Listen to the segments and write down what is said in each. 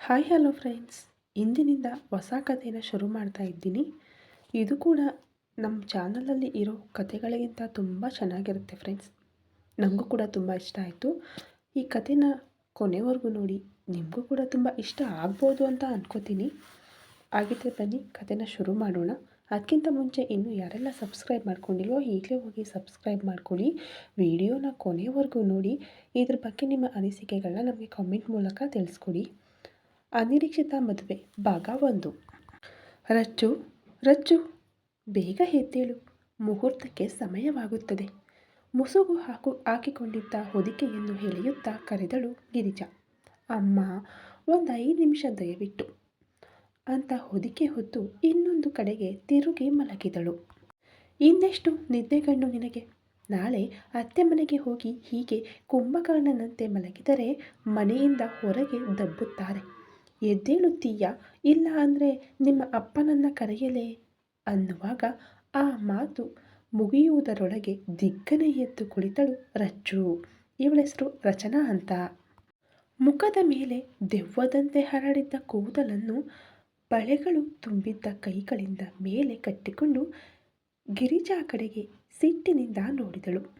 Hi, hello friends. ಇಂದಿನಿಂದ ಹೊಸ ಕಥೆನ ಶುರು ಮಾಡ್ತಾ ಇದ್ದೀನಿ. ಇದು ಕೂಡ ನಮ್ಮ ಚಾನಲಲ್ಲಿ ಇರೋ ಕಥೆಗಳಿಗಿಂತ ತುಂಬ ಚೆನ್ನಾಗಿರುತ್ತೆ ಫ್ರೆಂಡ್ಸ್. ನನಗೂ ಕೂಡ ತುಂಬ ಇಷ್ಟ ಆಯಿತು. ಈ ಕಥೆನ ಕೊನೆವರೆಗೂ ನೋಡಿ ನಿಮಗೂ ಕೂಡ ತುಂಬ ಇಷ್ಟ ಆಗ್ಬೋದು ಅಂತ ಅನ್ಕೋತೀನಿ. ಆಗಿದ್ದರೆ ಬನ್ನಿ, ಕಥೆನ ಶುರು ಮಾಡೋಣ. ಅದಕ್ಕಿಂತ ಮುಂಚೆ ಇನ್ನೂ ಯಾರೆಲ್ಲ ಸಬ್ಸ್ಕ್ರೈಬ್ ಮಾಡ್ಕೊಂಡಿಲ್ವೋ, ಈಗಲೇ ಹೋಗಿ ಸಬ್ಸ್ಕ್ರೈಬ್ ಮಾಡ್ಕೊಳ್ಳಿ. ವಿಡಿಯೋನ ಕೊನೆವರೆಗೂ ನೋಡಿ. ಇದ್ರ ಬಗ್ಗೆ ನಿಮ್ಮ ಅನಿಸಿಕೆಗಳನ್ನ ನಮಗೆ ಕಾಮೆಂಟ್ ಮೂಲಕ ತಿಳಿಸ್ಕೊಡಿ. ಅನಿರೀಕ್ಷಿತ ಮದುವೆ, ಭಾಗ ಒಂದು. ರಚ್ಚು ರಚ್ಚು, ಬೇಗ ಎದ್ದೇಳು. ಮುಹೂರ್ತಕ್ಕೆ ಸಮಯವಾಗುತ್ತದೆ. ಮುಸುಗು ಹಾಕು ಹಾಕಿಕೊಂಡಿದ್ದ ಹೊದಿಕೆಯನ್ನು ಎಳೆಯುತ್ತಾ ಕರೆದಳು ಗಿರಿಜಾ. ಅಮ್ಮ, ಒಂದು ಐದು ನಿಮಿಷ ದಯವಿಟ್ಟು. ಅಂತ ಹೊದಿಕೆ ಹೊತ್ತು ಇನ್ನೊಂದು ಕಡೆಗೆ ತಿರುಗಿ ಮಲಗಿದಳು. ಇನ್ನೆಷ್ಟು ನಿದ್ದೆಗಣ್ಣು ನಿನಗೆ? ನಾಳೆ ಅತ್ತೆ ಮನೆಗೆ ಹೋಗಿ ಹೀಗೆ ಕುಂಭಕರ್ಣನಂತೆ ಮಲಗಿದರೆ ಮನೆಯಿಂದ ಹೊರಗೆ ದಬ್ಬುತ್ತಾರೆ. ಎದ್ದೇಳುತ್ತೀಯ? ಇಲ್ಲ ಅಂದರೆ ನಿಮ್ಮ ಅಪ್ಪನನ್ನ ಕರೆಯಲೇ? ಅನ್ನುವಾಗ ಆ ಮಾತು ಮುಗಿಯುವುದರೊಳಗೆ ದಿಗ್ಗನೆ ಎದ್ದು ಕುಳಿತಳು ರಚ್ಚು ಇವಳ ಹೆಸರು ರಚನಾ ಅಂತ. ಮುಖದ ಮೇಲೆ ದೆವ್ವದಂತೆ ಹರಡಿದ್ದ ಕೂದಲನ್ನು ಬಳೆಗಳು ತುಂಬಿದ್ದ ಕೈಗಳಿಂದ ಮೇಲೆ ಕಟ್ಟಿಕೊಂಡು ಗಿರಿಜಾ ಕಡೆಗೆ ಸಿಟ್ಟಿನಿಂದ ನೋಡಿದಳು.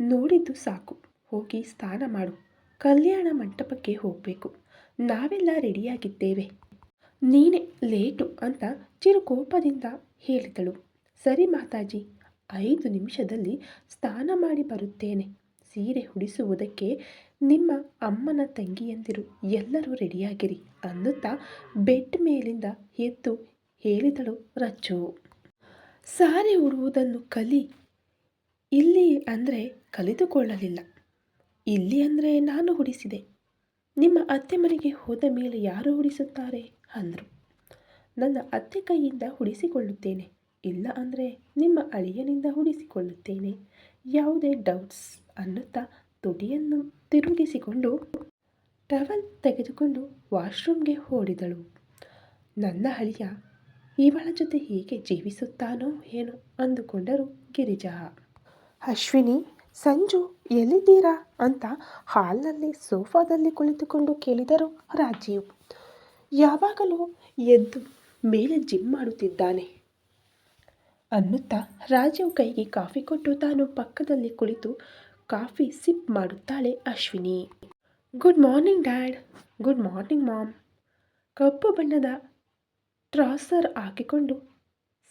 ನೋಡಿದ್ದು ಸಾಕು. ಹೋಗಿ ಸ್ನಾನ ಮಾಡು. ಕಲ್ಯಾಣ ಮಂಟಪಕ್ಕೆ ಹೋಗಬೇಕು. ನಾವೆಲ್ಲ ರೆಡಿಯಾಗಿದ್ದೇವೆ. ನೀನೇ ಲೇಟು ಅಂತ ಚಿರುಕೋಪದಿಂದ ಹೇಳಿದಳು. ಸರಿ ಮಾತಾಜಿ, ಐದು ನಿಮಿಷದಲ್ಲಿ ಸ್ನಾನ ಮಾಡಿ ಬರುತ್ತೇನೆ. ಸೀರೆ ಹುಡಿಸುವುದಕ್ಕೆ ನಿಮ್ಮ ಅಮ್ಮನ ತಂಗಿಯಂದಿರು ಎಲ್ಲರೂ ರೆಡಿಯಾಗಿರಿ ಅನ್ನುತ್ತಾ ಬೆಡ್ ಮೇಲಿಂದ ಎದ್ದು ಹೇಳಿದಳು ರಚ್ಚು ಸಾರಿ ಉಡುವುದನ್ನು ಕಲಿ. ಇಲ್ಲಿ ಅಂದರೆ ಕಲಿತುಕೊಳ್ಳಲಿಲ್ಲ ಇಲ್ಲಿ ಅಂದರೆ ನಾನು ಹುಡಿಸಿದೆ ನಿಮ್ಮ ಅತ್ತೆ ಮನೆಗೆ ಹೋದ ಮೇಲೆ ಯಾರು ಹುಡಿಸುತ್ತಾರೆ ಅಂದರು. ನನ್ನ ಅತ್ತೆ ಕೈಯಿಂದ ಹುಡಿಸಿಕೊಳ್ಳುತ್ತೇನೆ ಇಲ್ಲ ಅಂದರೆ ನಿಮ್ಮ ಅಳಿಯನಿಂದ ಹುಡಿಸಿಕೊಳ್ಳುತ್ತೇನೆ ಯಾವುದೇ ಡೌಟ್ಸ್ ಅನ್ನುತ್ತಾ ತುಟಿಯನ್ನು ತಿರುಗಿಸಿಕೊಂಡು ಟವಲ್ ತೆಗೆದುಕೊಂಡು ವಾಶ್ರೂಮ್ಗೆ ಓಡಿದಳು. ನನ್ನ ಅಳಿಯ, ಇವಳ ಜೊತೆ ಹೇಗೆ ಜೀವಿಸುತ್ತಾನೋ ಏನೋ ಅಂದುಕೊಂಡರು ಗಿರಿಜಾ. ಅಶ್ವಿನಿ ಸಂಜು, ಎಲ್ಲಿದ್ದೀರಾ? ಅಂತ ಹಾಲ್ನಲ್ಲಿ, ಸೋಫಾದಲ್ಲಿ ಕುಳಿತುಕೊಂಡು ಕೇಳಿದರು ರಾಜೀವ್. ಯಾವಾಗಲೂ ಎದ್ದು ಮೇಲೆ ಜಿಮ್ ಮಾಡುತ್ತಿದ್ದಾನೆ. ಅನ್ನುತ್ತಾ ರಾಜೀವ್ ಕೈಗೆ ಕಾಫಿ ಕೊಟ್ಟು ತಾನು ಪಕ್ಕದಲ್ಲಿ ಕುಳಿತು ಕಾಫಿ ಸಿಪ್ ಮಾಡುತ್ತಾಳೆ Ashwini. Good morning, dad. Good morning, mom. ಕಪ್ಪು ಬಣ್ಣದ ಟ್ರಾಸರ್ ಹಾಕಿಕೊಂಡು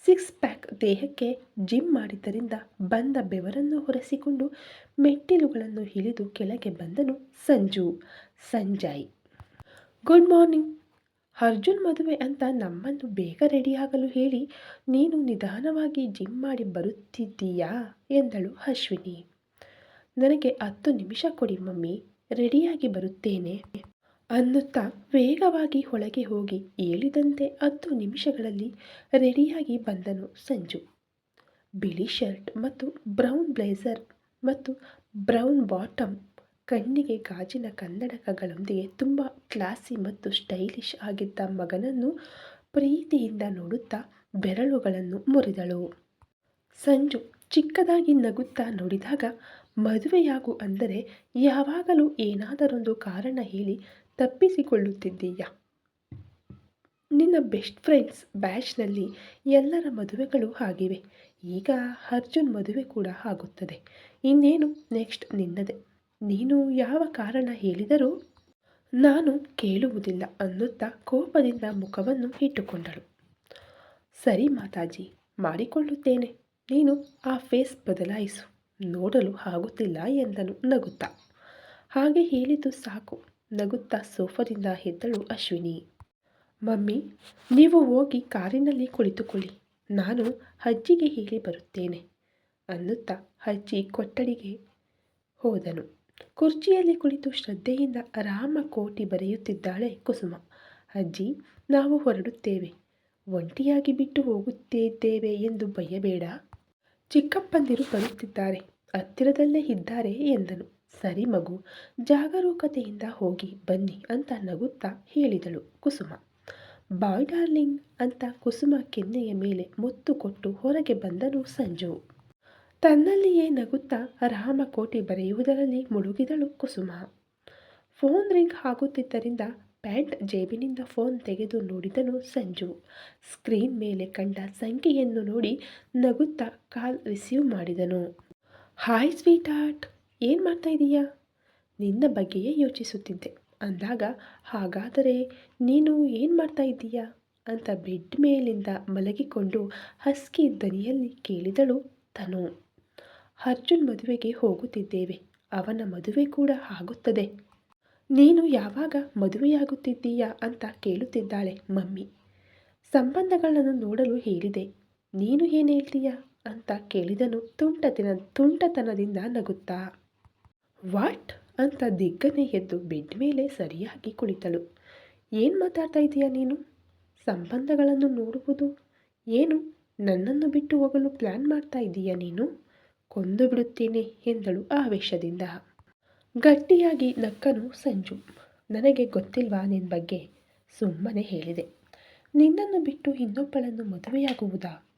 ಸಿಕ್ಸ್ ಪ್ಯಾಕ್ ದೇಹಕ್ಕೆ ಜಿಮ್ ಮಾಡಿದ್ದರಿಂದ ಬಂದ ಬೆವರನ್ನು ಹೊರೆಸಿಕೊಂಡು ಮೆಟ್ಟಿಲುಗಳನ್ನು ಇಳಿದು ಕೆಳಗೆ ಬಂದನು ಸಂಜು. ಸಂಜಯ್. Good morning. ಅರ್ಜುನ್ ಮದುವೆ ಅಂತ ನಮ್ಮನ್ನು ಬೇಗ ರೆಡಿಯಾಗಲು ಹೇಳಿ, ನೀನು ನಿಧಾನವಾಗಿ ಜಿಮ್ ಮಾಡಿ ಬರುತ್ತಿದ್ದೀಯಾ? ಎಂದಳು ಅಶ್ವಿನಿ. ನನಗೆ ಹತ್ತು ನಿಮಿಷ ಕೊಡಿ ಮಮ್ಮಿ, ರೆಡಿಯಾಗಿ ಬರುತ್ತೇನೆ. ಅನ್ನುತ್ತಾ ವೇಗವಾಗಿ ಒಳಗೆ ಹೋಗಿ ಹೇಳಿದಂತೆ ಹತ್ತು ನಿಮಿಷಗಳಲ್ಲಿ ರೆಡಿಯಾಗಿ ಬಂದನು ಸಂಜು. ಬಿಳಿ ಶರ್ಟ್ ಮತ್ತು ಬ್ರೌನ್ ಬ್ಲೇಸರ್ ಮತ್ತು ಬ್ರೌನ್ ಬಾಟಮ್ ಕಣ್ಣಿಗೆ ಗಾಜಿನ ಕನ್ನಡಕಗಳೊಂದಿಗೆ ತುಂಬ ಕ್ಲಾಸಿ ಮತ್ತು ಸ್ಟೈಲಿಶ್ ಆಗಿದ್ದ ಮಗನನ್ನು ಪ್ರೀತಿಯಿಂದ ನೋಡುತ್ತಾ ಬೆರಳುಗಳನ್ನು ಮುರಿದಳು. ಸಂಜು ಚಿಕ್ಕದಾಗಿ ನಗುತ್ತಾ ನೋಡಿದಾಗ ಮದುವೆಯಾಗು ಅಂದರೆ ಯಾವಾಗಲೂ ಏನಾದರೊಂದು ಕಾರಣ ಹೇಳಿ ತಪ್ಪಿಸಿಕೊಳ್ಳುತ್ತಿದ್ದೀಯ? ನಿನ್ನ ಬೆಸ್ಟ್ ಫ್ರೆಂಡ್ಸ್ ಬ್ಯಾಚ್ನಲ್ಲಿ ಎಲ್ಲರ ಮದುವೆಗಳು ಆಗಿವೆ. ಈಗ ಅರ್ಜುನ್ ಮದುವೆ ಕೂಡ ಆಗುತ್ತದೆ. ಇನ್ನೇನು ನೆಕ್ಸ್ಟ್ ನಿನ್ನದೆ. ನೀನು ಯಾವ ಕಾರಣ ಹೇಳಿದರೂ ನಾನು ಕೇಳುವುದಿಲ್ಲ ಅನ್ನುತ್ತಾ ಕೋಪದಿಂದ ಮುಖವನ್ನು ಇಟ್ಟುಕೊಂಡಳು. ಸರಿ ಮಾತಾಜಿ, ಮಾಡಿಕೊಳ್ಳುತ್ತೇನೆ. ನೀನು ಆ ಫೇಸ್ ಬದಲಾಯಿಸು. ನೋಡಲು ಆಗುತ್ತಿಲ್ಲ ಎಂದನು ನಗುತ್ತಾ. ಹಾಗೆ ಹೇಳಿದ್ದು ಸಾಕು. ನಗುತ್ತಾ ಸೋಫಾದಿಂದ ಎದ್ದಳು ಅಶ್ವಿನಿ. ಮಮ್ಮಿ, ನೀವು ಹೋಗಿ ಕಾರಿನಲ್ಲಿ ಕುಳಿತುಕೊಳ್ಳಿ. ನಾನು ಅಜ್ಜಿಗೆ ಹೇಳಿ ಬರುತ್ತೇನೆ ಅನ್ನುತ್ತಾ ಅಜ್ಜಿ ಕೊಠಡಿಗೆ ಹೋದನು. ಕುರ್ಚಿಯಲ್ಲಿ ಕುಳಿತು ಶ್ರದ್ಧೆಯಿಂದ ರಾಮಕೋಟಿ ಬರೆಯುತ್ತಿದ್ದಾಳೆ ಕುಸುಮ. ಅಜ್ಜಿ, ನಾವು ಹೊರಡುತ್ತೇವೆ. ಒಂಟಿಯಾಗಿ ಬಿಟ್ಟು ಹೋಗುತ್ತಿದ್ದೇವೆ ಎಂದು ಭಯಬೇಡ. ಚಿಕ್ಕಪ್ಪಂದಿರು ಬರುತ್ತಿದ್ದಾರೆ. ಹತ್ತಿರದಲ್ಲೇ ಇದ್ದಾರೆ ಎಂದನು. ಸರಿ ಮಗು, ಜಾಗರೂಕತೆಯಿಂದ ಹೋಗಿ ಬನ್ನಿ ಅಂತ ನಗುತ್ತಾ ಹೇಳಿದಳು ಕುಸುಮ. ಬಾಯ್ ಡಾರ್ಲಿಂಗ್ ಅಂತ ಕುಸುಮ ಕೆನ್ನೆಯ ಮೇಲೆ ಮುತ್ತು ಕೊಟ್ಟು ಹೊರಗೆ ಬಂದನು ಸಂಜು. ತನ್ನಲ್ಲಿಯೇ ನಗುತ್ತಾ ರಾಮಕೋಟಿ ಬರೆಯುವುದರಲ್ಲಿ ಮುಳುಗಿದಳು ಕುಸುಮ. ಫೋನ್ ರಿಂಗ್ ಆಗುತ್ತಿದ್ದರಿಂದ ಪ್ಯಾಂಟ್ ಜೇಬಿನಿಂದ ಫೋನ್ ತೆಗೆದು ನೋಡಿದನು ಸಂಜು. ಸ್ಕ್ರೀನ್ ಮೇಲೆ ಕಂಡ ಸಂಖ್ಯೆಯನ್ನು ನೋಡಿ ನಗುತ್ತಾ ಕಾಲ್ ರಿಸೀವ್ ಮಾಡಿದನು. ಹಾಯ್ ಸ್ವೀಟ್ ಆರ್ಟ್ ಏನು ಮಾಡ್ತಾ ಇದೀಯಾ? ನಿನ್ನ ಬಗ್ಗೆಯೇ ಯೋಚಿಸುತ್ತಿದ್ದೆ. ಅಂದಾಗ, ಹಾಗಾದರೆ ನೀನು ಏನು ಮಾಡ್ತಾ ಇದ್ದೀಯಾ ಅಂತ ಬೆಡ್ ಮೇಲಿಂದ ಮಲಗಿಕೊಂಡು ಹಸ್ಕಿ ದನಿಯಲ್ಲಿ ಕೇಳಿದಳು ತನು. ಅರ್ಜುನ್ ಮದುವೆಗೆ ಹೋಗುತ್ತಿದ್ದೇವೆ. ಅವನ ಮದುವೆ ಕೂಡ ಆಗುತ್ತದೆ. ನೀನು ಯಾವಾಗ ಮದುವೆಯಾಗುತ್ತಿದ್ದೀಯಾ ಅಂತ ಕೇಳುತ್ತಿದ್ದಾಳೆ ಮಮ್ಮಿ. ಸಂಬಂಧಗಳನ್ನು ನೋಡಲು ಹೇಳಿದೆ. ನೀನು ಏನು ಹೇಳ್ತೀಯಾ? ಅಂತ ಕೇಳಿದನು ತುಂಟತಿನ, ತುಂಟತನದಿಂದ ನಗುತ್ತಾ. ವಾಟ್? ಅಂತ ದಿಗ್ಗನೆ ಎದ್ದು ಬೆಡ್ ಮೇಲೆ ಸರಿಯಾಗಿ ಕುಳಿತಳು. ಏನು ಮಾತಾಡ್ತಾ ಇದೀಯ ನೀನು? ಸಂಬಂಧಗಳನ್ನು ನೋಡುವುದು? ಏನು? ನನ್ನನ್ನು ಬಿಟ್ಟು ಹೋಗಲು ಪ್ಲ್ಯಾನ್ ಮಾಡ್ತಾ ಇದ್ದೀಯಾ ನೀನು? ಕೊಂದು ಬಿಡುತ್ತೇನೆ ಎಂದಳು ಆವೇಶದಿಂದ. ಗಟ್ಟಿಯಾಗಿ ನಕ್ಕನು ಸಂಜು. ನನಗೆ ಗೊತ್ತಿಲ್ವಾ ನಿನ್ನ ಬಗ್ಗೆ? ಸುಮ್ಮನೆ ಹೇಳಿದೆ. ನಿನ್ನನ್ನು ಬಿಟ್ಟು ಇನ್ನೊಬ್ಬಳನ್ನು ಮದುವೆಯಾಗುವುದಾ?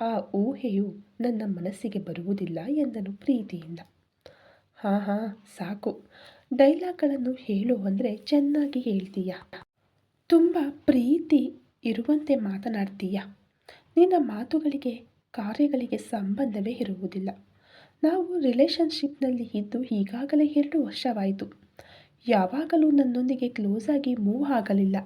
ಆ ಊಹೆಯು ನನ್ನ ಮನಸ್ಸಿಗೆ ಬರುವುದಿಲ್ಲ ಎಂದನು ಪ್ರೀತಿಯಿಂದ. ಹಾಂ ಹಾಂ ಸಾಕು. ಡೈಲಾಗ್ಗಳನ್ನು ಹೇಳು ಅಂದರೆ ಚೆನ್ನಾಗಿ ಹೇಳ್ತೀಯ? ತುಂಬ ಪ್ರೀತಿ ಇರುವಂತೆ ಮಾತನಾಡ್ತೀಯ. ನಿನ್ನ ಮಾತುಗಳಿಗೆ, ಕಾರ್ಯಗಳಿಗೆ ಸಂಬಂಧವೇ ಇರುವುದಿಲ್ಲ. ನಾವು ರಿಲೇಷನ್ಶಿಪ್ನಲ್ಲಿ ಇದ್ದು ಈಗಾಗಲೇ ಎರಡು ವರ್ಷವಾಯಿತು. ಯಾವಾಗಲೂ ನನ್ನೊಂದಿಗೆ ಕ್ಲೋಸ್ ಆಗಿ ಮೂವ್ ಆಗಲಿಲ್ಲ.